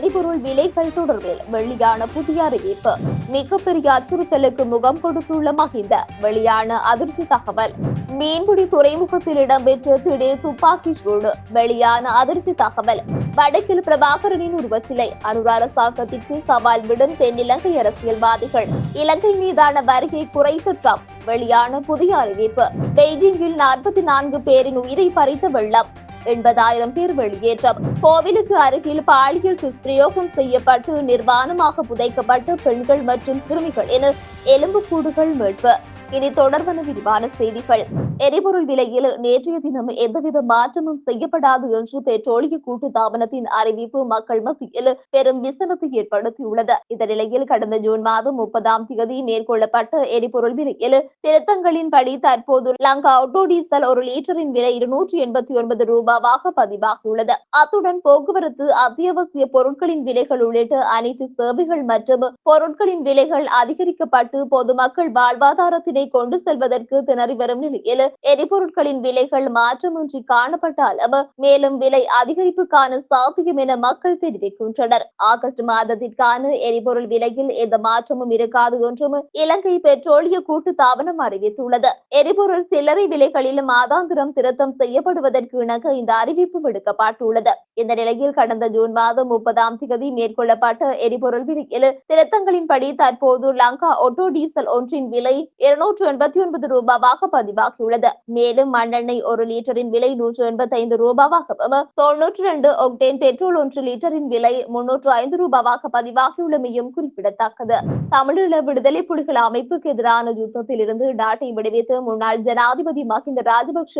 எரிபொருள் விலைகள் தொடர்பில் வெளியான புதிய அறிவிப்பு. மிகப்பெரிய அச்சுறுத்தலுக்கு முகம் கொடுத்துள்ள மஹிந்த வெளியான அதிர்ச்சி தகவல். மீன்பிடி துறைமுகத்தில் இடம்பெற்ற திடீர் துப்பாக்கி சூடு வெளியான அதிர்ச்சி தகவல். வடக்கில் பிரபாகரனின் உருவச்சிலை அனுரார சாக்கத்திற்கு சவால் விடும் தென்னிலங்கை அரசியல்வாதிகள். இலங்கை மீதான வருகை குறைத்த ட்ரம்ப் வெளியான புதிய அறிவிப்பு. பெய்ஜிங்கில் நாற்பத்தி நான்கு பேரின் உயிரை பறித்த வெள்ளம் எண்பதாயிரம் பேர் வெளியேற்றம். கோவிலுக்கு அருகில் பாலியல் துஷ்பிரயோகம் செய்யப்பட்டு நிர்வாணமாக புதைக்கப்பட்ட பெண்கள் மற்றும் சிறுமிகள் என எலும்புக்கூடுகள் மீட்பு. இனி தொடர்பான விரிவான செய்திகள். எரிபொருள் விலையில் நேற்றைய தினம் எந்தவித மாற்றமும் செய்யப்படாது என்று பெட்ரோலிய கூட்டு தாபனத்தின் அறிவிப்பு மக்கள் மத்தியில் பெரும் விசனத்தை ஏற்படுத்தியுள்ளது. இந்த நிலையில் கடந்த ஜூன் மாதம் முப்பதாம் தேதி மேற்கொள்ளப்பட்ட எரிபொருள் விலையில் திருத்தங்களின்படி தற்போது லங்கா ஆட்டோ டீசல் ஒரு லீட்டரின் விலை இருநூற்றி எண்பத்தி ஒன்பது ரூபாவாக பதிவாகியுள்ளது. அத்துடன் போக்குவரத்து அத்தியாவசிய பொருட்களின் விலைகள் உள்ளிட்ட அனைத்து சேவைகள் மற்றும் பொருட்களின் விலைகள் அதிகரிக்கப்பட்டு பொதுமக்கள் வாழ்வாதாரத்தினை கொண்டு செல்வதற்கு திணறி வரும் நிலையில் எரிபொருட்களின் விலைகள் மாற்றமின்றி காணப்பட்டாலும் மேலும் விலை அதிகரிப்புக்கான சாத்தியம் என மக்கள் தெரிவிக்கின்றனர். ஆகஸ்ட் மாதத்திற்கான எரிபொருள் விலையில் எந்த மாற்றமும் இருக்காது என்றும் இலங்கை பெட்ரோலிய கூட்டு தாபனம் அறிவித்துள்ளது. எரிபொருள் சில்லறை விலைகளில் மாதாந்திரம் திருத்தம் செய்யப்படுவதற்கு இணங்க இந்த அறிவிப்பு விடுக்கப்பட்டுள்ளது இந்த நிலையில் கடந்த ஜூன் மாதம் முப்பதாம் தேதி மேற்கொள்ளப்பட்ட எரிபொருள் விலையில் திருத்தங்களின்படி தற்போது லங்கா ஒட்டோ டீசல் ஒன்றின் விலை இருநூற்று எண்பத்தி ஒன்பது ரூபாவாக பதிவாகியுள்ளது. மேலும் மண்ணெண்ணெய் ஒரு லிட்டரின் விலை நூற்று எண்பத்தி ஐந்து ரூபாவாகவும் தொன்னூற்றி ரெண்டு ஒக்டேன் பெட்ரோல் ஒன்று லிட்டரின் விலை முன்னூற்று ஐந்து ரூபாவாக பதிவாகியுள்ளமையும் குறிப்பிடத்தக்கது. தமிழீழ விடுதலை புலிகள் அமைப்புக்கு எதிரான யுத்தத்தில் இருந்து நாட்டை விடுவித்து முன்னாள் ஜனாதிபதி மஹிந்த ராஜபக்ஷ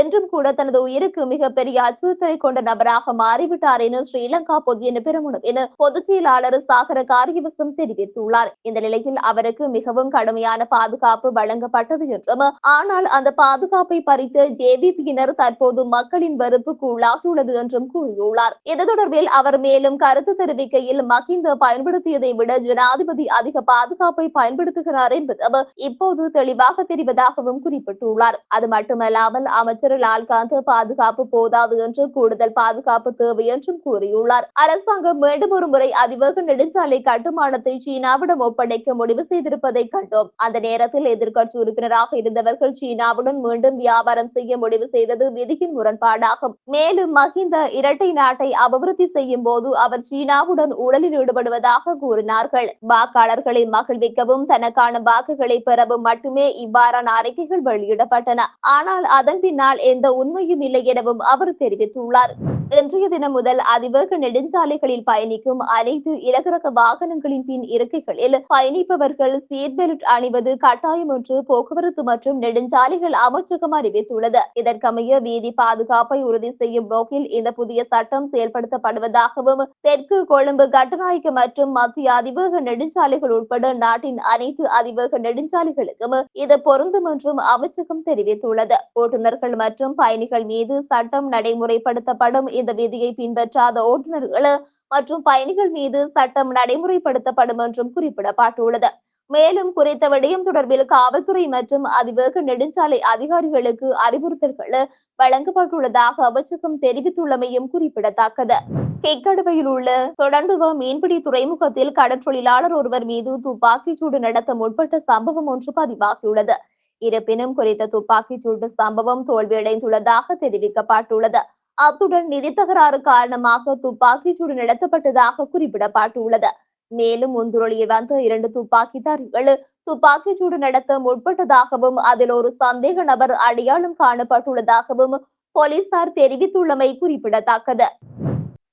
என்றும் கூட தனது உயிருக்கு மிக மிகப்பெரிய அச்சுறுத்தலை கொண்ட நபராக மாறிவிட்டார் என ஸ்ரீலங்கா பொதியன பெருமுனம் என பொதுச் செயலாளர் சாகர காரியவசம் தெரிவித்துள்ளார். இந்த நிலையில் அவருக்கு மிகவும் கடுமையான பாதுகாப்பு வழங்கப்பட்டது என்றும் ஆனால் அந்த பாதுகாப்பை பறித்த ஜேவிபியினர் தற்போது மக்களின் வெறுப்புக்கு உள்ளாகியுள்ளது என்றும் கூறியுள்ளார். இது தொடர்பில் அவர் மேலும் கருத்து தெரிவிக்கையில் மகிந்த பயன்படுத்தியதை விட ஜனாதிபதி அதிக பாதுகாப்பை பயன்படுத்துகிறார் என்பது இப்போது தெளிவாக தெரிவதாகவும் குறிப்பிட்டுள்ளார். அது மட்டுமல்லாமல் அமைச்சர் லால்காந்த் பாதுகாப்பு போதாது என்று கூடுதல் பாதுகாப்பு தேவை என்றும் கூறியுள்ளார். அரசாங்கம் மீண்டும் ஒரு முறை அதிவேக நெடுஞ்சாலை கட்டுமானத்தை சீனாவிடம் ஒப்படைக்க முடிவு செய்திருப்பதை கண்டோம். அந்த நேரத்தில் எதிர்க்கட்சி உறுப்பினராக இருந்தவர்கள் சீனாவுடன் மீண்டும் வியாபாரம் செய்ய முடிவு செய்தது விதியின் முரண்பாடாகும். மேலும் மஹிந்த இரட்டை நாட்டை அபிவிருத்தி செய்யும் போது அவர் சீனாவுடன் ஊழலில் ஈடுபடுவதாக கூறினார்கள். வாக்காளர்களை மகிழ்விக்கவும் தனக்கான வாக்குகளை பெறவும் மட்டுமே இவ்வாறான அறிக்கைகள் வெளியிடப்பட்டன. ஆனால் அதன் பின்னால் எந்த உண்மையும் இல்லை எனவும் அவர் தெரிவித்துள்ளார். இன்றைய தினம் முதல் அதிவேக நெடுஞ்சாலைகளில் பயணிக்கும் அனைத்து இலகுரக வாகனங்களின் பின் இருக்கைகளில் பயணிப்பவர்கள் சீட் பெல்ட் அணிவது கட்டாயம் என்று போக்குவரத்து மற்றும் நெடுஞ்சாலைகள் அமைச்சகம் அறிவித்துள்ளது. இதற்கமைய வீதி பாதுகாப்பை உறுதி செய்யும் நோக்கில் இந்த புதிய சட்டம் செயல்படுத்தப்படுவதாகவும் தெற்கு கொழும்பு கட்டநாயக்க மற்றும் மத்திய அதிவேக நெடுஞ்சாலைகள் உட்பட நாட்டின் அனைத்து அதிவேக நெடுஞ்சாலைகளுக்கும் இது பொருந்தும் என்றும் அமைச்சகம் தெரிவித்துள்ளது. ஓட்டுநர்கள் மற்றும் பயணிகள் மீது சட்ட சட்டம் நடைமுறைப்படுத்தப்படும். இந்த விதியை பின்பற்றாத ஓட்டுநர்கள் மற்றும் பயணிகள் மீது சட்டம் நடைமுறைப்படுத்தப்படும் என்றும் குறிப்பிடப்பட்டுள்ளது. மேலும் குறித்த விடயம் தொடர்பில் காவல்துறை மற்றும் அதிவேக நெடுஞ்சாலை அதிகாரிகளுக்கு அறிவுறுத்தல்கள் வழங்கப்பட்டுள்ளதாக அமைச்சகம் தெரிவித்துள்ளமையும் குறிப்பிடத்தக்கது. கெக்கடுவையில் உள்ள தொடர்ந்துவ மீன்பிடி துறைமுகத்தில் கடற்றொழிலாளர் ஒருவர் மீது துப்பாக்கிச்சூடு நடத்த முற்பட்ட சம்பவம் ஒன்று பதிவாகியுள்ளது. இருப்பினும் குறித்த துப்பாக்கிச் சூட்டு சம்பவம் தோல்வியடைந்துள்ளதாக தெரிவிக்கப்பட்டுள்ளது. அத்துடன் நிதி தகராறு காரணமாக துப்பாக்கிச் சூடு நடத்தப்பட்டதாக குறிப்பிடப்பட்டுள்ளது. மேலும் முந்துரொலியில் வந்த இரண்டு துப்பாக்கிதாரிகள் துப்பாக்கிச் சூடு நடத்த முற்பட்டதாகவும் அதில் ஒரு சந்தேக நபர் அடையாளம் காணப்பட்டுள்ளதாகவும் போலீசார் தெரிவித்துள்ளமை குறிப்பிடத்தக்கது.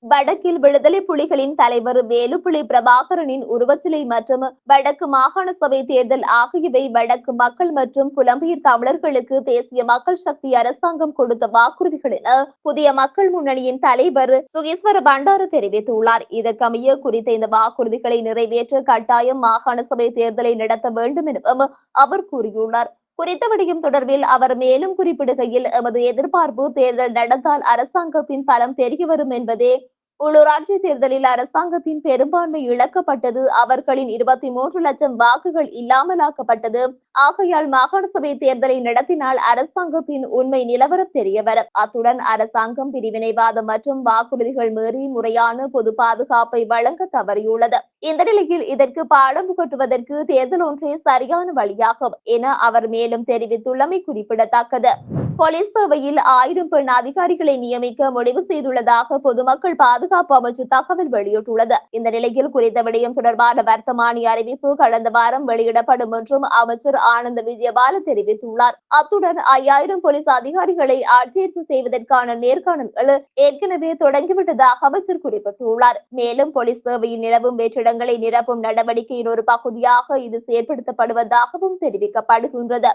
வடக்கில் விடுதலை புலிகளின் தலைவர் வேலுப்புலி பிரபாகரனின் உருவச்சிலை மற்றும் வடக்கு மாகாண சபை தேர்தல் ஆகியவை வடக்கு மக்கள் மற்றும் புலம்பெயர் தமிழர்களுக்கு தேசிய மக்கள் சக்தி அரசாங்கம் கொடுத்த வாக்குறுதிகள் என புதிய மக்கள் முன்னணியின் தலைவர் சுகேஸ்வர பண்டார தெரிவித்துள்ளார். இதற்கமைய குறித்த இந்த வாக்குறுதிகளை நிறைவேற்ற கட்டாயம் மாகாண சபை தேர்தலை நடத்த வேண்டும் எனவும் அவர் கூறியுள்ளார். குறித்த விடயம் தொடர்பில் அவர் மேலும் குறிப்பிடுகையில் எமது எதிர்பார்ப்பு தேர்தல் நடந்தால் அரசாங்கத்தின் பலம் தெரிய வரும் என்பதே உள்ளூராட்சி தேர்தலில் அரசாங்கத்தின் பெரும்பான்மை இழக்கப்பட்டது. அவர்களின் இருபத்தி மூன்று லட்சம் வாக்குகள் இல்லாமலாக்கப்பட்டது. ஆகையால் மாகாண சபை தேர்தலை நடத்தினால் அரசாங்கத்தின் உண்மை நிலவரம் தெரியவரும் அத்துடன் அரசாங்கம் பிரிவினைவாதம் மற்றும் வாக்குறுதிகள் மீறி முறையான பொது பாதுகாப்பை வழங்க தவறியுள்ளது. இந்த நிலையில் இதற்கு பாடம் புகட்டுவதற்கு தேர்தல் ஒன்றே சரியான வழியாகும் என அவர் மேலும் தெரிவித்துள்ளமை குறிப்பிடத்தக்கது. போலீஸ் சேவையில் ஆயிரம் பெண் அதிகாரிகளை நியமிக்க முடிவு செய்துள்ளதாக பொதுமக்கள் பாதுகாப்பு அமைச்சு தகவல் வெளியிட்டுள்ளது. இந்த நிலையில் குறித்த விடயம் தொடர்பான வர்த்தமானி அறிவிப்பு கடந்த வாரம் வெளியிடப்படும் என்றும் அமைச்சர் ஆனந்த விஜயபால தெரிவித்துள்ளார். அத்துடன் ஐயாயிரம் போலீஸ் அதிகாரிகளை ஆட்சேர்ப்பு செய்வதற்கான நேர்காணல்கள் ஏற்கனவே தொடங்கிவிட்டதாக அமைச்சர் குறிப்பிட்டுள்ளார். மேலும் போலீஸ் சேவையில் நிலவும் வேற்றிடங்களை நிரப்பும் நடவடிக்கையின் ஒரு பகுதியாக இது செயற்படுத்தப்படுவதாகவும் தெரிவிக்கப்படுகின்றது.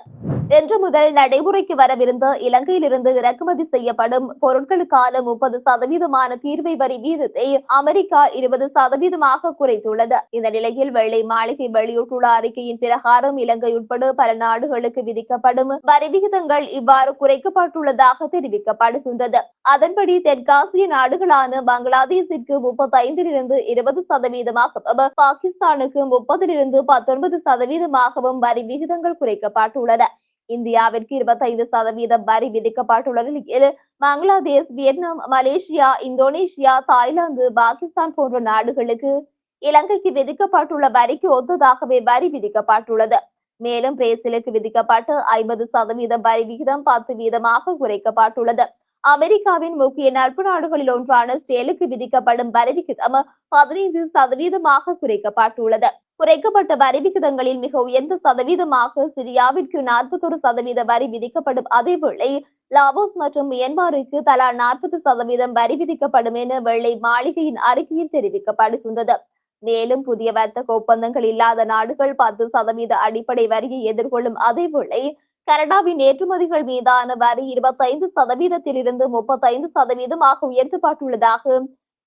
இன்று முதல் நடைமுறைக்கு வரவிருந்த இலங்கையிலிருந்து இறக்குமதி செய்யப்படும் பொருட்களுக்கான முப்பது சதவீதமான தீர்வை வரி வீதத்தை அமெரிக்கா இருபது சதவீதமாக குறைத்துள்ளது. இந்த நிலையில் வெள்ளை மாளிகை வெளியிட்டுள்ள அறிக்கையின் பிரகாரம் இலங்கை உட்பட பல நாடுகளுக்கு விதிக்கப்படும் வரி விகிதங்கள் இவ்வாறு குறைக்கப்பட்டுள்ளதாக தெரிவிக்கப்படுகின்றது. அதன்படி தெற்காசிய நாடுகளான பங்களாதேஷிற்கு முப்பத்தைந்திலிருந்து இருபது சதவீதமாகவும் பாகிஸ்தானுக்கு முப்பதிலிருந்து பத்தொன்பது சதவீதமாகவும் வரி விகிதங்கள் குறைக்கப்பட்டுள்ளன. இந்தியாவிற்கு இருபத்தைந்து சதவீத வரி விதிக்கப்பட்டுள்ள நிலையில் Bangladesh Vietnam Malaysia Indonesia Thailand Pakistan போன்ற நாடுகளுக்கு இலங்கைக்கு விதிக்கப்பட்டுள்ள வரிக்கு ஒத்ததாகவே வரி விதிக்கப்பட்டுள்ளது. மேலும் பிரேசிலுக்கு விதிக்கப்பட்ட ஐம்பது சதவீத வரி விகிதம் பத்து வீதமாக குறைக்கப்பட்டுள்ளது. அமெரிக்காவின் முக்கிய நட்பு நாடுகளில் ஒன்றான ஸ்டேலுக்கு விதிக்கப்படும் வரி விகிதம் பதினைந்து சதவீதமாக குறைக்கப்பட்டுள்ளது. குறைக்கப்பட்ட வரி விகிதங்களில் மிக உயர்ந்த சதவீதமாக சிரியாவிற்கு நாற்பத்தொரு சதவீத வரி விதிக்கப்படும். அதேவேளை லாவோஸ் மற்றும் மியன்மாருக்கு தலா நாற்பது சதவீதம் வரி விதிக்கப்படும் என வெள்ளை மாளிகையின் அறிக்கையில் தெரிவிக்கப்படுகின்றது. மேலும் புதிய வர்த்தக ஒப்பந்தங்கள் இல்லாத நாடுகள் பத்து சதவீத அடிப்படை வரியை எதிர்கொள்ளும். அதேவேளை கனடாவின் ஏற்றுமதிகள் மீதான வரி இருபத்தைந்து சதவீதத்திலிருந்து முப்பத்தைந்து சதவீதமாக உயர்த்தப்பட்டுள்ளதாக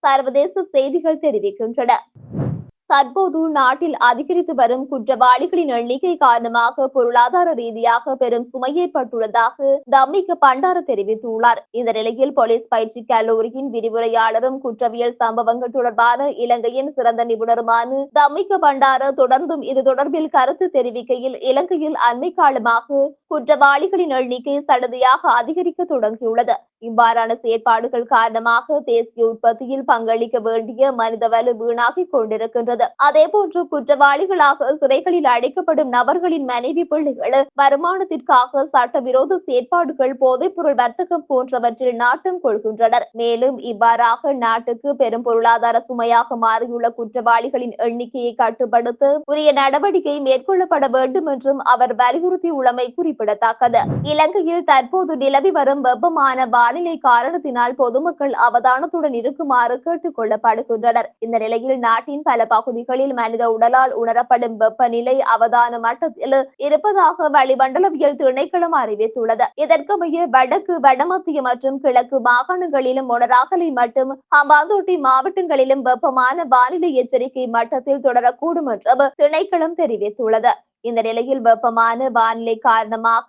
சர்வதேச செய்திகள் தெரிவிக்கின்றன. தற்போது நாட்டில் அதிகரித்து வரும் குற்றவாளிகளின் எண்ணிக்கை காரணமாக பொருளாதார ரீதியாக பெரும் சுமை ஏற்பட்டுள்ளதாக தம்மிக்க பண்டார தெரிவித்துள்ளார். இந்த நிலையில் போலீஸ் பயிற்சி கல்லூரியின் விரிவுரையாளரும் குற்றவியல் சம்பவங்கள் தொடர்பான இலங்கையின் சிறந்த நிபுணருமான தம்மிக்க பண்டார தொடர்ந்தும் இது தொடர்பில் கருத்து தெரிவிக்கையில் இலங்கையில் அண்மை காலமாக குற்றவாளிகளின் எண்ணிக்கை சடதியாக அதிகரிக்க தொடங்கியுள்ளது. இவ்வாறான செயற்பாடுகள் காரணமாக தேசிய உற்பத்தியில் பங்களிக்க வேண்டிய மனித வலு வீணாகிக் கொண்டிருக்கின்றது. அதே போன்று குற்றவாளிகளாக சிறைகளில் அடைக்கப்படும் நபர்களின் மனைவி பிள்ளைகள் வருமானத்திற்காக சட்டவிரோத செயற்பாடுகள் போதைப்பொருள் வர்த்தகம் போன்றவற்றில் நாட்டம் கொள்கின்றனர். மேலும் இவ்வாறாக நாட்டுக்கு பெரும் பொருளாதார சுமையாக மாறியுள்ள குற்றவாளிகளின் எண்ணிக்கையை கட்டுப்படுத்த உரிய நடவடிக்கை மேற்கொள்ளப்பட வேண்டும் என்றும் அவர் வலியுறுத்தியுள்ளமை குறிப்பிடத்தக்கது. இலங்கையில் தற்போது நிலவி வரும் வெப்பமான வானிலை காரணத்தினால் பொதுமக்கள் அவதானத்துடன் இருக்குமாறு கேட்டுக் கொள்ளப்படுகின்றனர். இந்த நிலையில் நாட்டின் பல பகுதிகளில் மனித உடலால் உணரப்படும் வெப்பநிலை அவதான மட்டத்தில் இருப்பதாக வளிமண்டலவியல் திணைக்களம் அறிவித்துள்ளது. இதற்கமைய வடக்கு வடமத்திய மற்றும் கிழக்கு மாகாணங்களிலும் உணராகலை மற்றும் ஹம்பாந்தோட்டை மாவட்டங்களிலும் வெப்பமான வானிலை எச்சரிக்கை மட்டத்தில் தொடரக்கூடும் என்றும் திணைக்களம் தெரிவித்துள்ளது. இந்த நிலையில் வெப்பமான வானிலை காரணமாக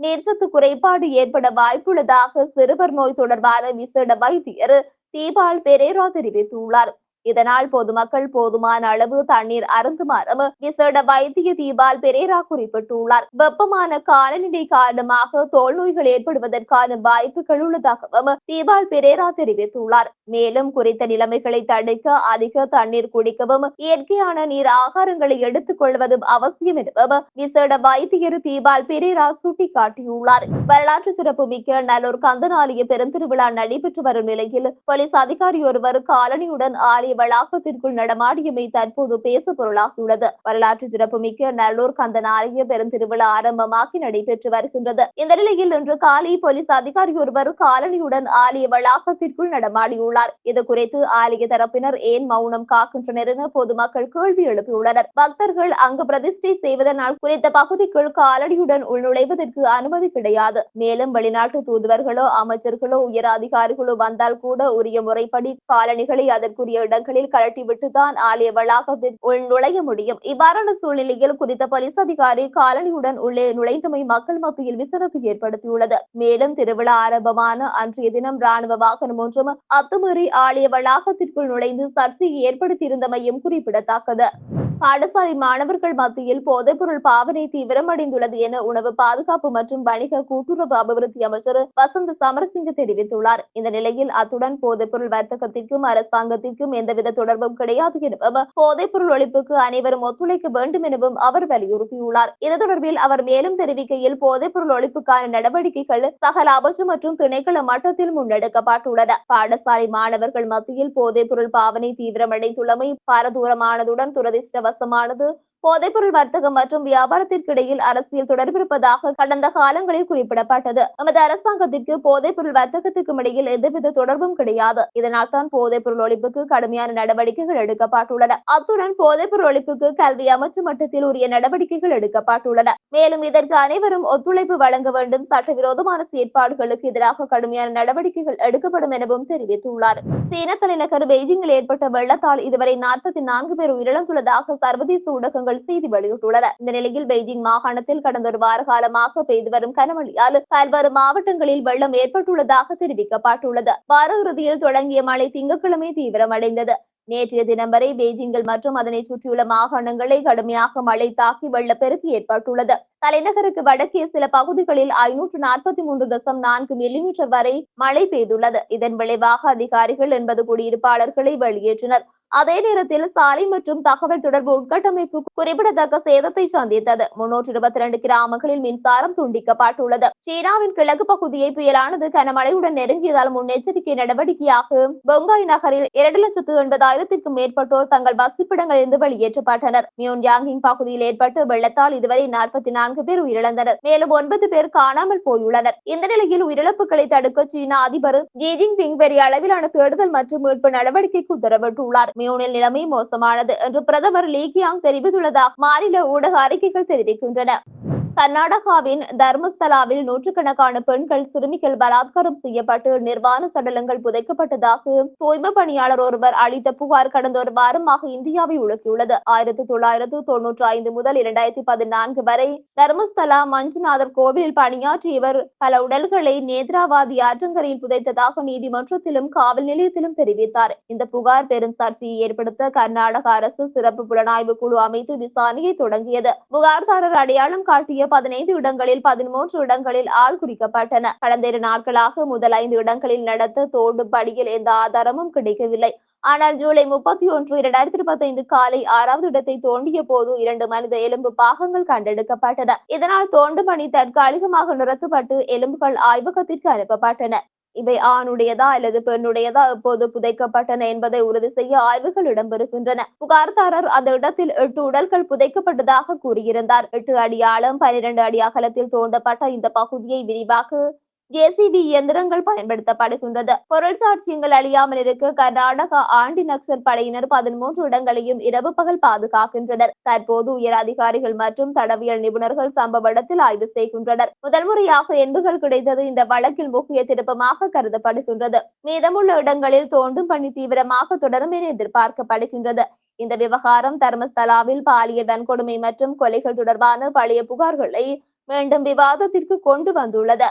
நீர்ச்சத்து குறைபாடு ஏற்பட வாய்ப்புள்ளதாக சிறுவர் நோய் தொடர்பான விசேட வைத்தியர் தீபால் பெரேரா தெரிவித்துள்ளார். இதனால் பொதுமக்கள் போதுமான அளவு தண்ணீர் அருந்துமாறும் விசேட வைத்திய தீபால் பெரேரா குறிப்பிட்டுள்ளார். வெப்பமான காலநிலை காரணமாக தோல் நோய்கள் ஏற்படுவதற்கான வாய்ப்புகள் உள்ளதாகவும் தீபால் பெரேரா தெரிவித்துள்ளார். மேலும் குறித்த நிலைமைகளை தடுக்க அதிக தண்ணீர் குடிக்கவும் இயற்கையான நீர் ஆகாரங்களை எடுத்துக் கொள்வதும் அவசியம் எனவும் விசேட வைத்தியர் தீபால் பெரேரா சுட்டிக்காட்டியுள்ளார். வரலாற்று சிறப்புமிக்க நல்லூர் கந்தனாலய பெருந்திருவிழா நடைபெற்று வரும் நிலையில் போலீஸ் அதிகாரி ஒருவர் காலனியுடன் ஆலய வளாகத்திற்குள் நடமாடியமை தற்போது பேசு பொருளாகியுள்ளது வரலாற்று சிறப்புமிக்க நல்லூர் கந்தனாலய பெருந்திருவிழா ஆரம்பமாகி நடைபெற்று வருகின்றது. இந்த நிலையில் இன்று காலை போலீஸ் அதிகாரி ஒருவர் காலனியுடன் ஆலய வளாகத்திற்குள் நடமாடியுள்ளார். இது குறித்து ஆலய தரப்பினர் ஏன் மௌனம் காக்கின்றனர் என பொதுமக்கள் கேள்வி எழுப்பியுள்ளனர். பக்தர்கள் அங்கு பிரதிஷ்டை செய்வதனால் குறித்த பகுதிக்குள் காலடியுடன் உள்நுழைவதற்கு அனுமதி கிடையாது. மேலும் வெளிநாட்டு தூதுவர்களோ அமைச்சர்களோ உயர் அதிகாரிகளோ வந்தால் கூட உரிய முறைப்படி காலணிகளை அதற்குரிய இடங்களில் இடங்களில் கழட்டிவிட்டுதான் ஆலய வளாகத்தில் உள் நுழைய முடியும். இவ்வாறான சூழ்நிலையில் குறித்த போலீஸ் அதிகாரி காலனியுடன் உள்ளே நுழைந்தமை மக்கள் மத்தியில் விசனத்தை ஏற்படுத்தியுள்ளது. மேலும் திருவிழா ஆரம்பமான அன்றைய தினம் ராணுவ வாகனம் ஒன்றும் அத்துமீறி ஆலய வளாகத்திற்குள் நுழைந்து சர்ச்சையை ஏற்படுத்தியிருந்தமையும் குறிப்பிடத்தக்கது. பாடசாலை மாணவர்கள் மத்தியில் போதைப்பொருள் பாவனை தீவிரமடைந்துள்ளது என உணவு பாதுகாப்பு மற்றும் வணிக கூட்டுறவு அபிவிருத்தி அமைச்சர் வசந்த் சமரசிங்க தெரிவித்துள்ளார். இந்த நிலையில் அத்துடன் போதைப்பொருள் வர்த்தகத்திற்கும் அரசாங்கத்திற்கும் எந்தவித தொடர்பும் கிடையாது எனவும் போதைப்பொருள் ஒழிப்புக்கு அனைவரும் ஒத்துழைக்க வேண்டும் எனவும் அவர் வலியுறுத்தியுள்ளார். இது தொடர்பில் அவர் மேலும் தெரிவிக்கையில் போதைப்பொருள் ஒழிப்புக்கான நடவடிக்கைகள் சகல அமைச்சு மற்றும் திணைக்கள மட்டத்தில் முன்னெடுக்கப்பட்டுள்ளன. பாடசாலை மாணவர்கள் மத்தியில் போதைப்பொருள் பாவனை தீவிரமடைந்துள்ளமை பாரதூரமானதுடன் aslında mağarada போதைப்பொருள் வர்த்தகம் மற்றும் வியாபாரத்திற்கிடையில் அரசியல் தொடர்பிருப்பதாக கடந்த காலங்களில் குறிப்பிடப்பட்டது. நமது அரசாங்கத்திற்கு போதைப்பொருள் வர்த்தகத்துக்கும் இடையில் எந்தவித தொடர்பும் கிடையாது. இதனால் தான் போதைப்பொருள் ஒழிப்புக்கு கடுமையான நடவடிக்கைகள் எடுக்கப்பட்டுள்ளன. அத்துடன் போதைப்பொருள் ஒழிப்புக்கு கல்வி அமைச்சு மட்டத்தில் உரிய நடவடிக்கைகள் எடுக்கப்பட்டுள்ளன. மேலும் இதற்கு அனைவரும் ஒத்துழைப்பு வழங்க வேண்டும். சட்டவிரோதமான செயற்பாடுகளுக்கு எதிராக கடுமையான நடவடிக்கைகள் எடுக்கப்படும் எனவும் தெரிவித்துள்ளார். சீன தலைநகர் பெய்ஜிங்கில் ஏற்பட்ட வெள்ளத்தால் இதுவரை நாற்பத்தி நான்கு பேர் உயிரிழந்துள்ளதாக சர்வதேச ஊடகங்கள் அதிகாரிகள் செய்தி வெளியிட்டுள்ளனர் இந்த நிலையில் பெய்ஜிங் மாகாணத்தில் கடந்த ஒரு வார காலமாக பெய்து வரும் கனமழையால் பல்வேறு மாவட்டங்களில் வெள்ளம் ஏற்பட்டுள்ளதாக தெரிவிக்கப்பட்டுள்ளது. வார இறுதியில் தொடங்கிய மழை திங்கட்கிழமை தீவிரமடைந்தது. நேற்றைய தினம் வரை பெய்ஜிங்கில் மற்றும் அதனை சுற்றியுள்ள மாகாணங்களை கடுமையாக மழை தாக்கி வெள்ளப்பெருக்கு ஏற்பட்டுள்ளது. தலைநகருக்கு வடக்கே சில பகுதிகளில் ஐநூற்று நாற்பத்தி மூன்று தசம் நான்கு மில்லிமீட்டர் வரை மழை பெய்துள்ளது. இதன் விளைவாக அதிகாரிகள் எண்பது குடியிருப்பாளர்களை வெளியேற்றினர். அதே நேரத்தில் சாலை மற்றும் தகவல் தொடர்பு உட்கட்டமைப்பு குறிப்பிடத்தக்க சேதத்தை சந்தித்தது. முன்னூற்றி இருபத்தி இரண்டு கிராமங்களில் மின்சாரம் துண்டிக்கப்பட்டுள்ளது. சீனாவின் கிழக்கு பகுதியை புயலானது கனமழையுடன் நெருங்கியதால் முன்னெச்சரிக்கை நடவடிக்கையாக பொங்காய் நகரில் இரண்டு லட்சத்து எண்பதாயிரத்திற்கும் மேற்பட்டோர் தங்கள் வசிப்பிடங்களிலிருந்து வெளியேற்றப்பட்டனர். மியோன்யாங்கிங் பகுதியில் ஏற்பட்ட வெள்ளத்தால் இதுவரை நாற்பத்தி நான்கு பேர் உயிரிழந்தனர். மேலும் ஒன்பது பேர் காணாமல் போயுள்ளனர். இந்த நிலையில் உயிரிழப்புகளை தடுக்க சீனா அதிபர் ஜி ஜின்பிங் பெரிய அளவிலான தேடுதல் மற்றும் மீட்பு நடவடிக்கைக்கு உத்தரவிட்டுள்ளார். மியூனில் நிலைமை மோசமானது என்று பிரதமர் லீ கியாங் தெரிவித்துள்ளதாக மாநில ஊடக அறிக்கைகள் தெரிவிக்கின்றன. கர்நாடகாவின் தர்மஸ்தலாவில் நூற்றுக்கணக்கான பெண்கள் சிறுமிகள் பலாத்காரம் செய்யப்பட்டு நிர்வாண சடலங்கள் புதைக்கப்பட்டதாக தூய்மை பணியாளர் ஒருவர் அளித்த புகார் கடந்த ஒரு வாரமாக இந்தியாவை உலுக்கியுள்ளது. ஆயிரத்தி தொள்ளாயிரத்து தொன்னூற்றி ஐந்து முதல் இரண்டாயிரத்தி பதினான்கு வரை தர்மஸ்தலா மஞ்சுநாதர் கோவிலில் பணியாற்றிய இவர் பல உடல்களை நேத்ராவாதி ஆற்றங்கரையில் புதைத்ததாக நீதிமன்றத்திலும் காவல் நிலையத்திலும் தெரிவித்தார். இந்த புகார் பெரும் சர்ச்சையை ஏற்படுத்த கர்நாடக அரசு சிறப்பு புலனாய்வு குழு அமைத்து விசாரணையை தொடங்கியது. புகார்தாரர் அடையாளம் காட்டிய பதினைந்து இடங்களில் பதிமூன்று இடங்களில் ஆள் குறிக்கப்பட்டன. கடந்த இரு நாட்களாக முதல் ஐந்து இடங்களில் நடத்த தோண்டும் படியில் எந்த ஆதாரமும் கிடைக்கவில்லை. ஆனால் ஜூலை முப்பத்தி ஒன்று இரண்டாயிரத்தி இருபத்தி ஐந்து காலை ஆறாவது இடத்தை தோண்டிய போது இரண்டு மனித எலும்பு பாகங்கள் கண்டெடுக்கப்பட்டன. இதனால் தோண்டு பணி தற்காலிகமாக நிறுத்தப்பட்டு எலும்புகள் ஆய்வகத்திற்கு அனுப்பப்பட்டன. இவை ஆணுடையதா அல்லது பெண்ணுடையதா எப்போது புதைக்கப்பட்டன என்பதை உறுதி செய்ய ஆய்வுகள் இடம்பெறுகின்றன. புகார்தாரர் அந்த இடத்தில் எட்டு உடல்கள் புதைக்கப்பட்டதாக கூறியிருந்தார். எட்டு அடி ஆழம் பனிரெண்டு அடி அகலத்தில் தோண்டப்பட்ட இந்த பகுதியை விரிவாக ஜேசிபி இயந்திரங்கள் பயன்படுத்தப்படுகின்றது. பொருள் சாட்சியங்கள் அழியாமல் இருக்க கர்நாடகா ஆண்டி நக்சல் படையினர் பதிமூன்று இடங்களையும் இரவு பகல் பாதுகாக்கின்றனர். தற்போது உயர் அதிகாரிகள் மற்றும் தடவியல் நிபுணர்கள் சம்பவ இடத்தில் ஆய்வு செய்கின்றனர். முதல் முறையாக எண்புகள் கிடைத்தது இந்த வழக்கில் முக்கிய திருப்பமாக கருதப்படுகின்றது. மீதமுள்ள இடங்களில் தோண்டும் பணி தீவிரமாக தொடரும் என எதிர்பார்க்கப்படுகின்றது. இந்த விவகாரம் தர்மஸ்தலாவில் பாலியல் வன்கொடுமை மற்றும் கொலைகள் தொடர்பான பழைய புகார்களை மீண்டும் விவாதத்திற்கு கொண்டு வந்துள்ளது.